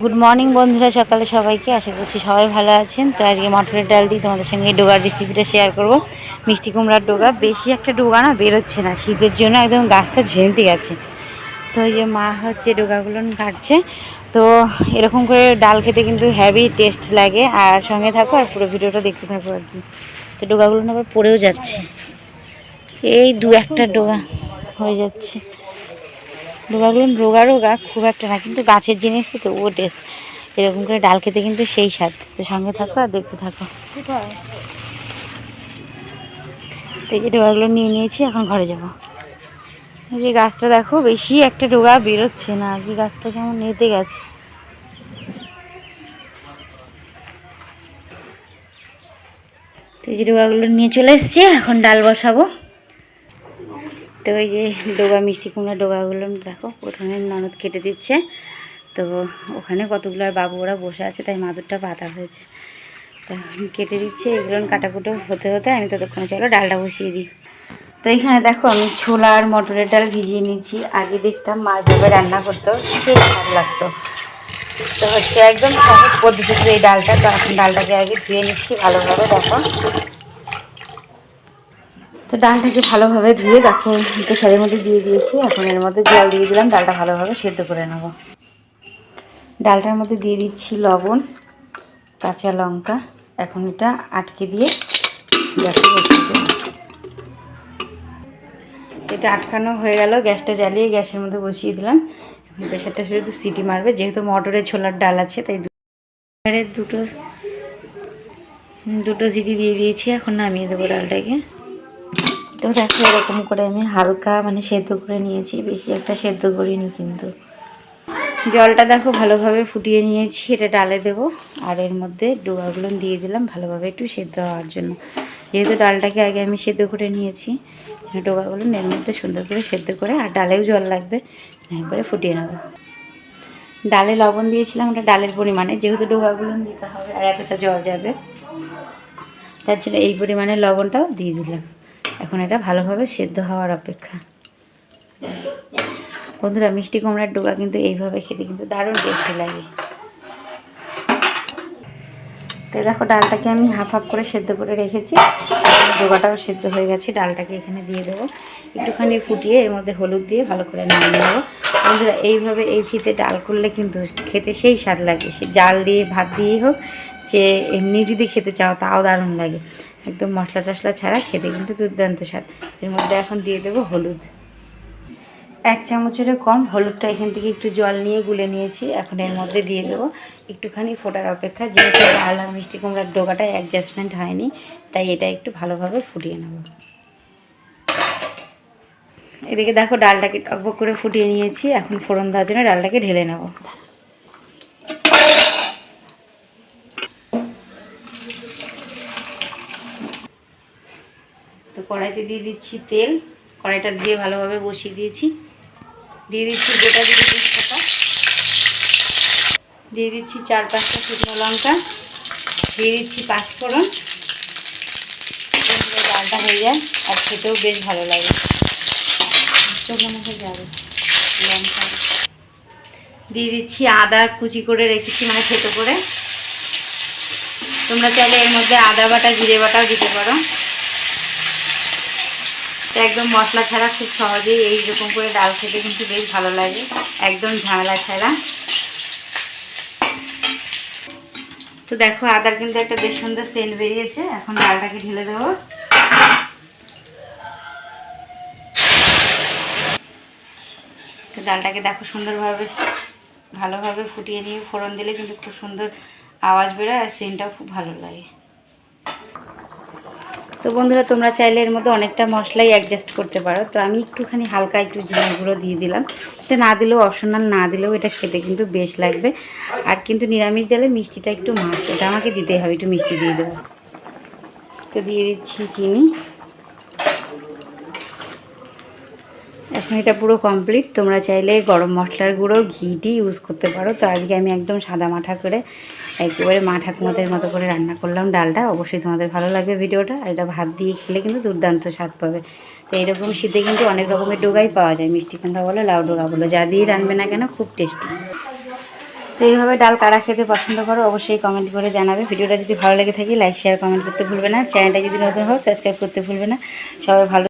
Good morning বন্ধুরা, সকালে সবাইকে আশা করছি সবাই ভালো আছেন। তো আজকে মটরের ডাল দিয়ে তোমাদের সঙ্গে ডোগার রেসিপিটা শেয়ার করব। মিষ্টি কুমড়ার ডোগা, বেশি একটা ডোগা না, বেরোচ্ছে না। শীতের জন্য একদম গাছটা ঝেমটে গেছে। তো এই যে মা হচ্ছে ডোগাগুলো কাটছে। তো এরকম করে ডাল খেতে কিন্তু হ্যাভি টেস্ট লাগে। আর সঙ্গে থাকো আর পুরো ভিডিওটা দেখতে থাকো আর কি। তো ডোগাগুলো আবার পড়েও যাচ্ছে। এই দু একটা ডোগা হয়ে যাচ্ছে। ডোগাগুলো রোগা রোগা খুব একটা না, কিন্তু গাছের জিনিস তো তো ও টেস্ট এরকম করে ডাল খেতে কিন্তু সেই স্বাদ। তো সঙ্গে থাকো আর দেখতে থাকো। এই যে ডোগাগুলো নিয়ে নিয়েছি, এখন ঘরে যাব। এই যে গাছটা দেখো, বেশি একটা ডোগা বেরোচ্ছে না। আর কি গাছটা কেমন নেতে গেছে। তো এই যে ডোগাগুলো নিয়ে চলে এসেছি, এখন ডাল বসাবো। তো ওই যে ডোগা, মিষ্টি কুমড়া ডোগাগুলো দেখো, প্রথমে ননদ কেটে দিচ্ছে। তো ওখানে কতগুলো আর বাবু ওরা বসে আছে, তাই মাদুরটা পাতা হয়েছে। তো কেটে দিচ্ছে, এগুলো কাটাকুটো হতে হতে আমি ততক্ষণে চলো ডালটা বসিয়ে দিই। তো এখানে দেখো আমি ছোলা আর মটরের ডাল ভিজিয়ে নিচ্ছি আগে দেখতাম মাছ ভাবে রান্না করতো সেই ভালো লাগতো। তো হচ্ছে একদম সহজ পদ্ধতিতে এই ডালটা, তো এখন ডালটাকে আগে ধুয়ে নিচ্ছি ভালোভাবে, দেখো। তো ডালটাকে ভালোভাবে ধুয়ে দেখো প্রেশারের মধ্যে দিয়ে দিয়েছি। এখন এর মধ্যে জল দিয়ে দিলাম, ডালটা ভালোভাবে সেদ্ধ করে নেব। ডালটার মধ্যে দিয়ে দিচ্ছি লবণ, কাঁচা লঙ্কা। এখন এটা আটকে দিয়ে গ্যাসে দেবো। এটা আটকানো হয়ে গেল, গ্যাসটা জ্বালিয়ে গ্যাসের মধ্যে বসিয়ে দিলাম। এখন প্রেশারটা শুধু সিটি মারবে, যেহেতু মটরের ছোলার ডাল আছে, তাই দুটো দুটো সিটি দিয়ে দিয়েছি, এখন নামিয়ে দেবো ডালটাকে। তো দেখো, এরকম করে আমি হালকা মানে সেদ্ধ করে নিয়েছি, বেশি একটা সেদ্ধ করিনি কিন্তু। জলটা দেখো ভালোভাবে ফুটিয়ে নিয়েছি, এটা ডালে দেবো, আর এর মধ্যে ডোগাগুলো দিয়ে দিলাম ভালোভাবে একটু সেদ্ধ হওয়ার জন্য। যেহেতু ডালটাকে আগে আমি সেদ্ধ করে নিয়েছি ডোগাগুলো এর মধ্যে সুন্দর করে সেদ্ধ করে, আর ডালেও জল লাগবে, একবারে ফুটিয়ে নেব। ডালে লবণ দিয়েছিলাম, ওটা ডালের পরিমাণে, যেহেতু ডোগাগুলো দিতে হবে আর এতটা জল যাবে, তার জন্য এই পরিমাণে লবণটাও দিয়ে দিলাম। এখন এটা ভালোভাবে সেদ্ধ হওয়ার অপেক্ষা। বন্ধুরা, মিষ্টি কুমড়ার ডোকা কিন্তু এইভাবে খেতে কিন্তু দারুণ টেস্টি লাগে। তো দেখো, ডালটাকে আমি হাফ হাফ করে সেদ্ধ করে রেখেছি। ডোকাটাও সেদ্ধ হয়ে গেছে, ডালটাকে এখানে দিয়ে দেবো। একটুখানি ফুটিয়ে এর মধ্যে হলুদ দিয়ে ভালো করে নামিয়ে নেব। বন্ধুরা, এইভাবে এই শীতে ডাল করলে কিন্তু খেতে সেই স্বাদ লাগে। সে জাল দিয়ে, ভাত দিয়েই হোক, যে এমনি যদি খেতে চাও, তাও দারুণ লাগে। একদম মশলা টশলা ছাড়া খেতে কিন্তু দুর্দান্ত স্বাদ। এর মধ্যে এখন দিয়ে দেবো হলুদ। এক চামচেরও কম, হলুদটা এখান থেকে একটু জল নিয়ে গুলে নিয়েছি। এখন এর মধ্যে দিয়ে দেবো একটুখানি ফোটার অপেক্ষা। যেহেতু ডাল আর মিষ্টি কুমড়ার ডোকাটা অ্যাডজাস্টমেন্ট হয়নি, তাই এটা একটু ভালোভাবে ফুটিয়ে নেব। এদিকে দেখো ডালটাকে টকবক করে ফুটিয়ে নিয়েছি। এখন ফোড়ন দেওয়ার জন্য ডালটাকে ঢেলে নেব। তো কড়াইতে দিয়ে দিচ্ছি তেল। কড়াইটা দিয়ে ভালোভাবে বসিয়ে দিয়েছি। দিয়ে দিচ্ছি গোটা দিয়ে তেজপাতা। দিয়ে দিচ্ছি চার পাঁচটা শুকনো লঙ্কা। দিয়ে দিচ্ছি পাঁচফোড়ন। ডালটা হয়ে যায় আর খেতেও বেশ ভালো লাগে। যাবে? লঙ্কা। দিয়ে দিচ্ছি আদা কুচি করে রেখেছি মানে থেতো করে। তোমরা চাইলে এর মধ্যে আদা বাটা, জিরে বাটাও দিতে পারো। একদম মশলা ছাড়া খুব সহজেই এইরকম করে ডাল খেতে কিন্তু বেশ ভালো লাগে, একদম ঝামেলা ছাড়া। তো দেখো, আদার কিন্তু একটা বেশ সুন্দর সেন্ট বেরিয়েছে, এখন ডালটাকে ঢেলে দেবো। তো ডালটাকে দেখো সুন্দরভাবে, ভালোভাবে ফুটিয়ে নিয়ে ফোড়ন দিলে কিন্তু খুব সুন্দর আওয়াজ বেরোয়, আর সেন্টটাও খুব ভালো লাগে। তো বন্ধুরা, তোমরা চাইলে এর মধ্যে অনেকটা মশলাই অ্যাডজাস্ট করতে পারো। তো আমি একটুখানি হালকা একটু জিরা গুঁড়ো দিয়ে দিলাম। এটা না দিলেও অপশনাল না দিলেও এটা খেতে কিন্তু বেশ লাগবে। আর কিন্তু নিরামিষ ডালে মিষ্টিটা একটু মাছ এটা আমাকে দিতেই হবে, একটু মিষ্টি দিয়ে দেবো। তো দিয়ে দিচ্ছি চিনি। এখন এটা পুরো কমপ্লিট তোমরা চাইলে গরম মশলার গুঁড়ো ঘিটি ইউজ করতে পারো। তো আজকে আমি একদম সাদা মাঠা করে একেবারে মা ঠাকুমাদের মতো করে রান্না করলাম ডালটা। অবশ্যই তোমাদের ভালো লাগবে ভিডিওটা। এটা ভাত দিয়ে খেলে কিন্তু দুর্দান্ত স্বাদ পাবে। তো এইরকম শীতে কিন্তু অনেক রকমের ডোগাই পাওয়া যায়। মিষ্টি কুমড়া বলো, লাউ ডোগা বলো, যা দিয়ে রানবে না কেন, খুব টেস্টি। তো এইভাবে ডাল কারা খেতে পছন্দ করো, অবশ্যই কমেন্ট করে জানাবে। ভিডিওটা যদি ভালো লেগে থাকে লাইক শেয়ার কমেন্ট করতে ভুলবে না। চ্যানেলটা যদি নতুন হও সাবস্ক্রাইব করতে ভুলবে না। সবাই ভালো